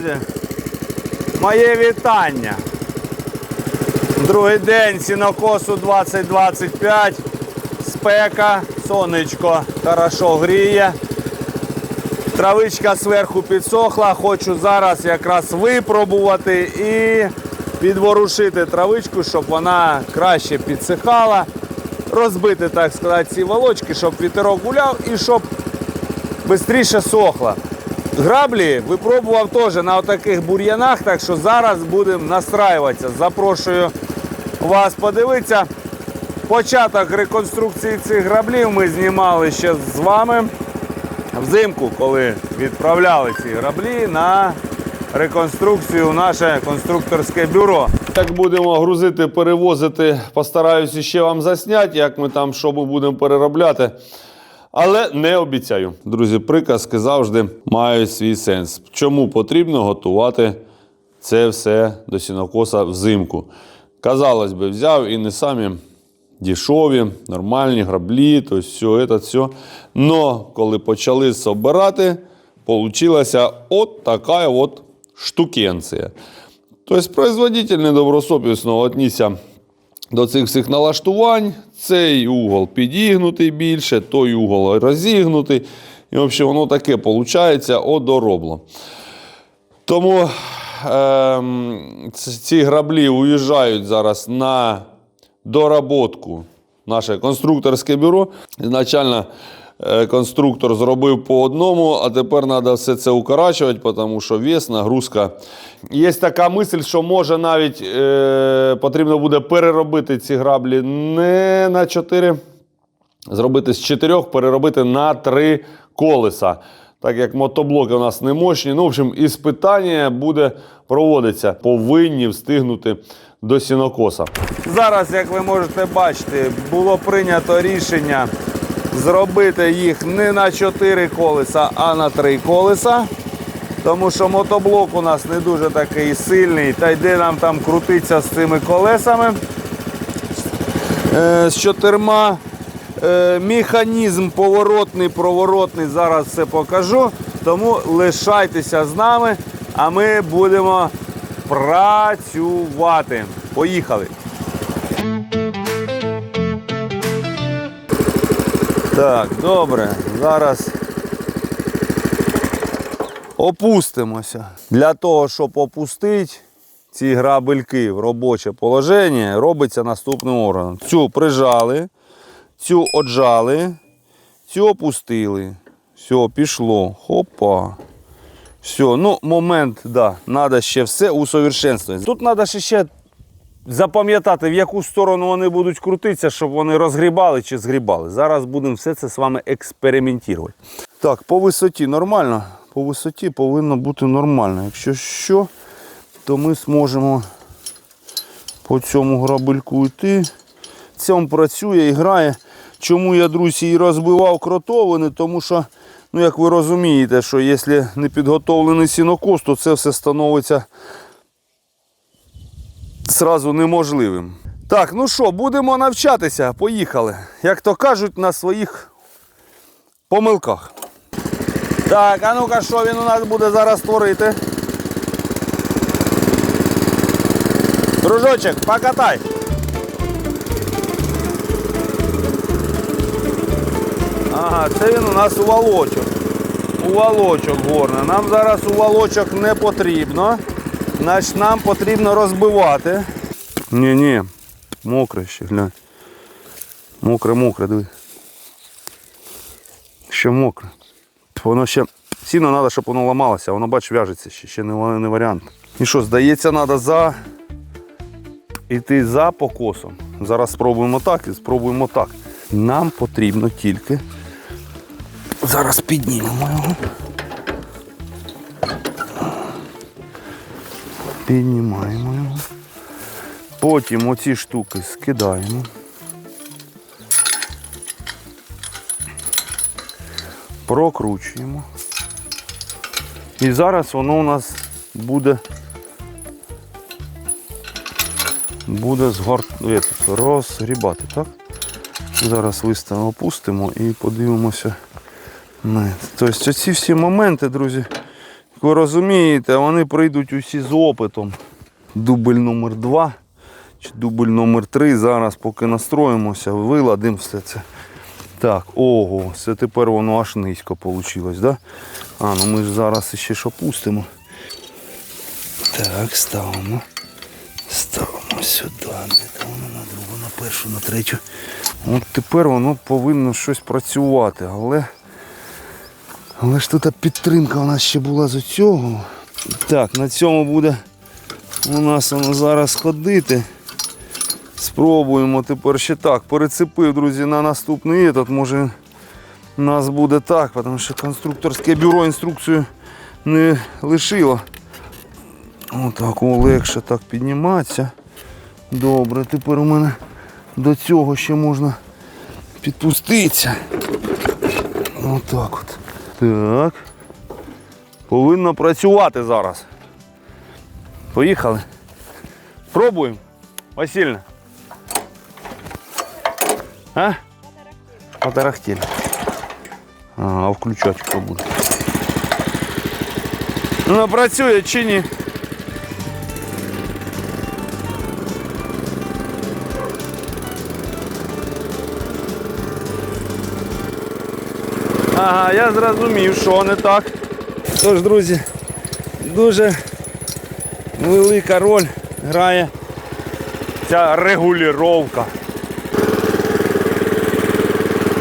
друзі, моє вітання. Другий день сінокосу 2025. Спека, сонечко хорошо гріє. Травичка зверху підсохла. Хочу зараз якраз випробувати і підворушити травичку, щоб вона краще підсихала. Розбити, так сказати, ці волочки, щоб вітерок гуляв і щоб швидше сохла. Граблі випробував теж на таких бур'янах, так що зараз будемо настраюватися. Запрошую вас подивитися. Початок реконструкції цих граблів ми знімали ще з вами взимку, коли відправляли ці граблі на реконструкцію в наше конструкторське бюро. Як будемо грузити, перевозити, постараюся ще вам засняти, як ми там, що ми будемо переробляти. Але не обіцяю. Друзі, приказки завжди мають свій сенс. Чому потрібно готувати це все до сінокоса взимку? Казалось би, взяв і не самі дешеві, нормальні граблі, то все, це все. Но коли почали собирати, получилася от така от штукенція. Тобто производитель недобросовісно віднісся до цих всіх налаштувань. Цей угол підігнутий більше, той угол розігнутий. І взагалі воно таке виходить одоробло. Тому ц- ці граблі уїжджають зараз на доработку наше конструкторське бюро. Ізначально е, конструктор зробив по одному, а тепер треба все це укорачувати, тому що вес, нагрузка. Є така мисль, що може навіть е, потрібно буде переробити ці граблі не на 4, зробити з 4, переробити на 3 колеса. Так як мотоблоки у нас не мощні. Ну, в общем, іспитання буде проводитися. Повинні встигнути до сінокоса. Зараз, як ви можете бачити, було прийнято рішення зробити їх не на 4 колеса, а на 3 колеса. Тому що мотоблок у нас не дуже такий сильний, та йде нам там крутиться з цими колесами. Е, з чотирма. Е, механізм поворотний, проворотний, зараз все покажу. Тому лишайтеся з нами, а ми будемо працювати. Поїхали. Так, добре. Зараз опустимося. Для того, щоб опустити ці грабельки в робоче положення, робиться наступним органом. Цю прижали, цю отжали, цю опустили. Все, пішло. Хопа. Все, ну момент, да, треба ще все усовершенствувати. Тут треба ще, запам'ятати, в яку сторону вони будуть крутитися, щоб вони розгрібали чи згрібали. Зараз будемо все це з вами експериментувати. Так, по висоті нормально. По висоті повинно бути нормально. Якщо що, то ми зможемо по цьому грабельку йти. Цьому працює і грає. Чому я, друзі, і розбивав кротовини, тому що, ну як ви розумієте, що якщо не підготовлений сінокос, то це все становиться зразу неможливим. Так, ну що, будемо навчатися. Поїхали. Як то кажуть, на своїх помилках. Так, а ну-ка, що він у нас буде зараз творити? Дружочек, покатай. Ага, це він у нас уволочок. Уволочок горне. Нам зараз уволочок не потрібно. Значить нам потрібно розбивати. Ні-ні, мокре ще, глянь. Мокре, мокре, диви. Ще мокре. Воно ще. Сіно треба, щоб воно ламалося, воно бач, в'яжеться ще, ще не, не варіант. І що, здається, треба за. Іти за покосом. Зараз спробуємо так і спробуємо так. Нам потрібно тільки. Зараз піднімемо його. Піднімаємо його. Потім оці штуки скидаємо. Прокручуємо. І зараз воно у нас буде буде згор... розгрібати, так? Зараз виставимо, опустимо і подивимося. Тобто ці всі моменти, друзі, ви розумієте, вони прийдуть усі з опитом. Дубль номер 2 чи дубль номер 3 Зараз поки настроїмося, виладимо все це. Так, ого, це тепер воно аж низько вийшло, да? А, ну ми ж зараз ще ж опустимо. Так, ставимо. Ставимо сюди. Де воно на другу, на першу, на третю. От тепер воно повинно щось працювати, але. Але ж тут підтримка у нас ще була з цього. Так, на цьому буде у нас воно зараз ходити. Спробуємо тепер ще так. Перецепив, друзі, на наступний етат. Може нас буде так, тому що конструкторське бюро інструкцію не лишило. Отак легше так підніматися. Добре, тепер у мене до цього ще можна підпуститися. Отак от. Так. Повинно працювати зараз. Поїхали. Пробуємо. Васильна. А? Потарахтіль. Ага, хто буде. Ну, працює чи ні? Ага, я зрозумів, що не так. Тож, друзі, дуже велика роль грає ця регулювання.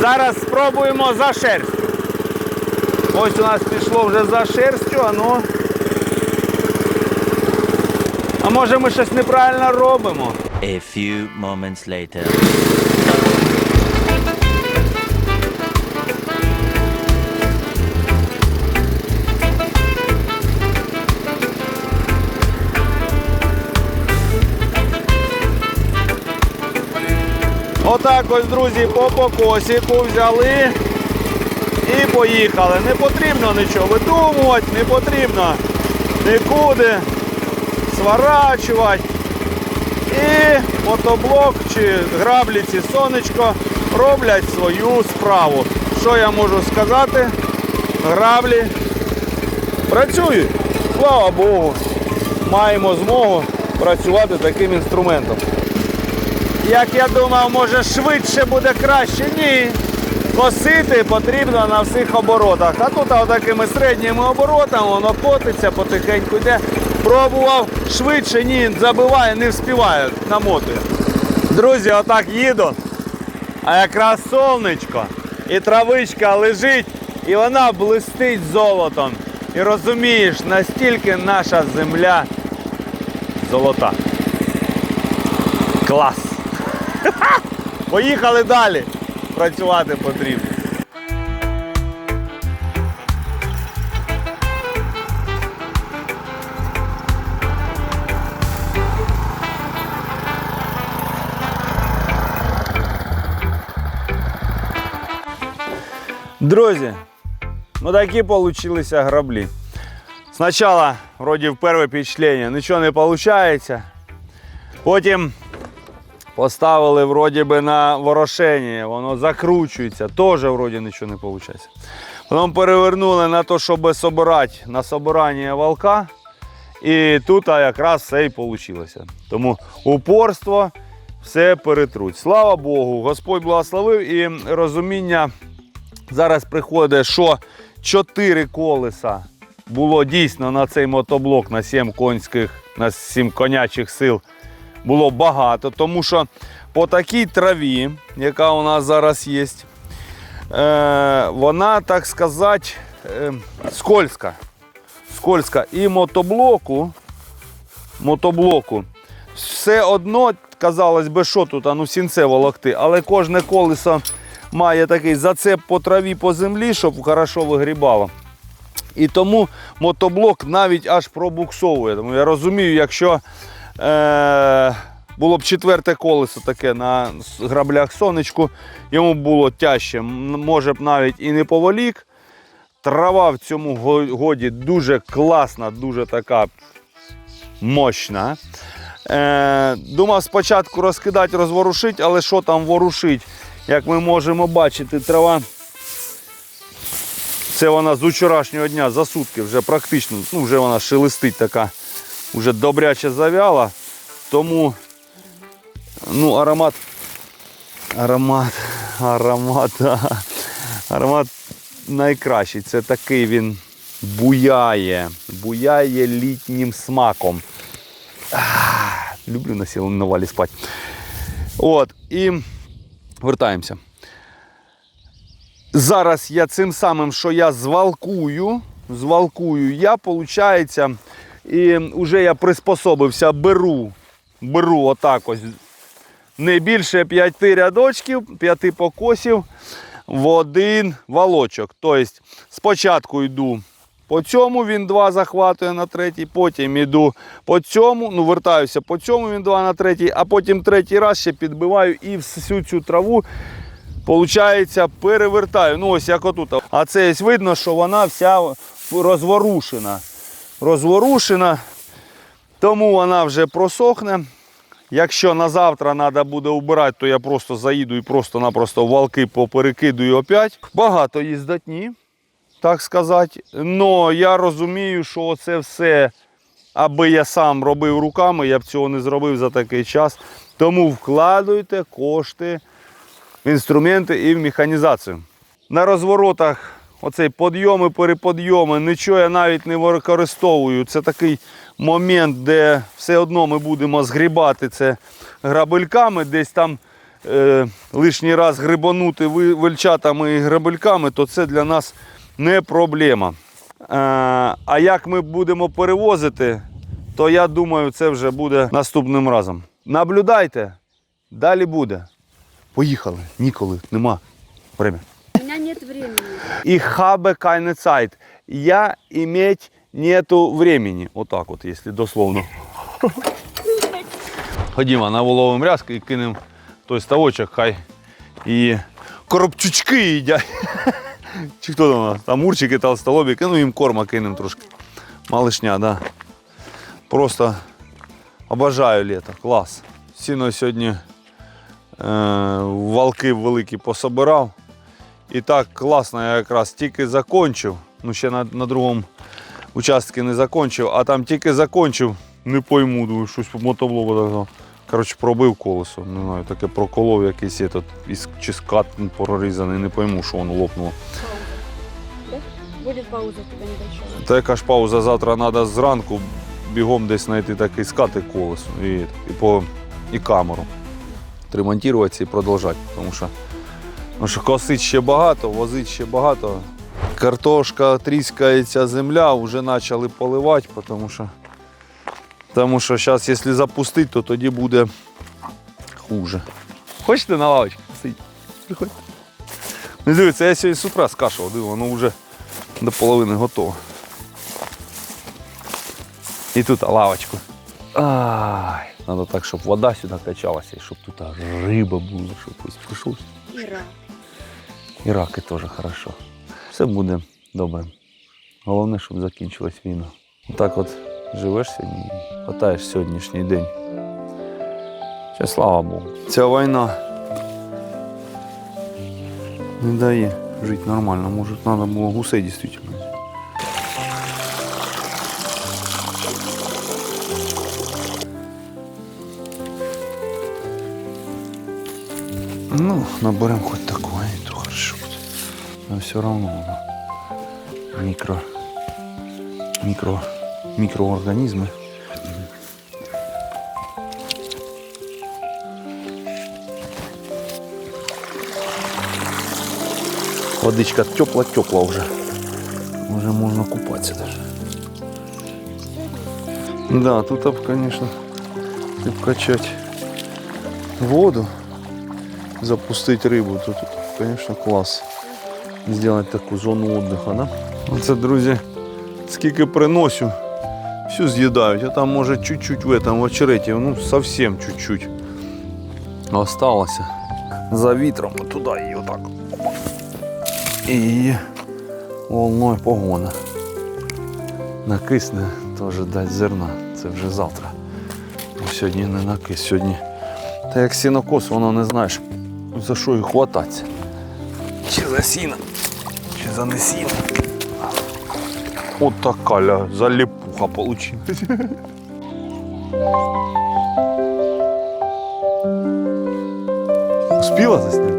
Зараз спробуємо за шерстю. Ось у нас пішло вже за шерстю, а ну. А може ми щось неправильно робимо? A few moments later. Отак ось, друзі, по покосіку взяли і поїхали. Не потрібно нічого видумувати, не потрібно нікуди сворачувати. І мотоблок чи граблі ці сонечко роблять свою справу. Що я можу сказати? Граблі працюють. Слава Богу, маємо змогу працювати таким інструментом. Як я думав, може швидше буде краще. Ні. Косити потрібно на всіх оборотах. А тут такими середніми оборотами воно котиться, потихеньку йде. Пробував швидше, ні, забиває, не вспіває, намотує. Друзі, отак їду. А якраз сонечко. І травичка лежить, і вона блистить золотом. І розумієш, настільки наша земля золота. Клас! Поїхали далі. Працювати потрібно. Друзі, ну такі получилися граблі. Спочатку, вроді, в перше впечатлення нічого не виходить. Потім Поставили вроді би на ворошення, воно закручується, теж вроді нічого не виходить. Потім перевернули на те, щоб собирати на собирання волка. І тут якраз все і вийшло. Тому упорство все перетруть. Слава Богу, Господь благословив і розуміння зараз приходить, що 4 колеса було дійсно на цей мотоблок на 7 конських, на 7 конячих сил було багато, тому що по такій траві, яка у нас зараз є, е, вона, так сказати, е, скользка. Скользка. І мотоблоку, мотоблоку все одно, казалось би, що тут, а ну сінце волокти, але кожне колесо має такий зацеп по траві по землі, щоб хорошо вигрібало. І тому мотоблок навіть аж пробуксовує. Тому я розумію, якщо е, було б четверте колесо таке на граблях сонечку, йому було тяжче, може б навіть і не поволік. Трава в цьому годі дуже класна, дуже така мощна. Е, думав спочатку розкидати, розворушити, але що там ворушить? Як ми можемо бачити, трава Це вона з вчорашнього дня за сутки вже практично, ну вже вона шелестить така, вже добряче завяла. Тому ну, аромат. Аромат. Аромат. Аромат найкращий. Це такий він буяє. Буяє літнім смаком. Ах, Люблю на сілу на валі спати. От, і вертаємося. Зараз я цим самим, що я звалкую, звалкую, я, виходить, і вже я приспособився, беру, беру отак ось не більше п'яти рядочків, п'яти покосів в один волочок. Тобто спочатку йду по цьому, він два захватує на третій, потім йду по цьому, ну вертаюся по цьому, він два на третій, а потім третій раз ще підбиваю і всю цю траву Получається, перевертаю. Ну ось як отут. А це ось видно, що вона вся розворушена. Розворушена. Тому вона вже просохне. Якщо на завтра треба буде убирати, то я просто заїду і просто-напросто валки поперекидую опять. Багато їздатні, так сказати. Но я розумію, що це все, аби я сам робив руками, я б цього не зробив за такий час. Тому вкладуйте кошти в інструменти і в механізацію. На розворотах оцей подйоми, переподйоми, нічого я навіть не використовую. Це такий момент, де все одно ми будемо згрібати це грабельками, десь там е, лишній раз грибанути вельчатами і грабельками, то це для нас не проблема. Е, а як ми будемо перевозити, то я думаю, це вже буде наступним разом. Наблюдайте, далі буде. Поїхали. Ніколи, нема. Время. У меня нет времени. Ich habe keine Zeit. Я иметь нету времени. Отак от, якщо дословно. Ходімо, наволовимо рязки і кинемо той ставочок, хай і коробчучки їдять. Чи хто там у нас? Там мурчики, толстолобики, ну їм корма кинемо трошки. Малишня, да. Просто обожаю літо. Клас. Сіно сьогодні е, валки великі пособирав. І так класно, я якраз тільки закончив. Ну, ще на, на другому участку не закончив, а там тільки закончив, не пойму, думаю, щось мотоблоку так. Коротше, пробив колесо. Не знаю, таке проколов якийсь этот, із, чи скат прорізаний, не пойму, що воно лопнуло. Да? Будет пауза такая небольшая. Та яка ж пауза завтра треба зранку бігом десь знайти такий скат і колесо і, і, по, і камеру. Тремонтуватися і продовжувати. Тому що, тому що косить ще багато, возить ще багато. Картошка тріскається земля, вже почали поливати, тому що, тому що зараз, якщо запустити, то тоді буде хуже. Хочете на лавочку посидіти? Приходьте. Не дивіться, я сьогодні з утра скашував, диво, воно вже до половини готово. І тут лавочку. Ай, Надо так, щоб вода сюди качалася, і щоб тут риба була, щоб ось прийшов. Ира. І раки теж хорошо. Все буде добре. Головне, щоб закінчилась війна. Так от живеш сьогодні і хватаєш сьогоднішній день. Ще слава Богу. Ця війна не дає жити нормально. Може, треба було гусей дійсно. Ну, наберем хоть такое, и то хорошо будет. Но все равно оно микро, микро, микроорганизмы. Водичка тепла-тепла уже. Уже можно купаться даже. Да, тут, конечно, если качать воду, запустить рибу, тут, конечно, клас. Сделать таку зону отдыха, да? Оце, друзі, скільки приносю, всю з'їдають, а там може чуть-чуть в этом в очереті, ну совсем чуть-чуть осталося. За вітром туди і отак. І волною погона. Накисне теж дасть зерна. Це вже завтра. Сьогодні не накис, сьогодні. Та як сінокос, воно не знаєш, Ну, за що і хвататися. Чи за сіно, чи за не сіно. От така ля, заліпуха получилась. Успіла заснять?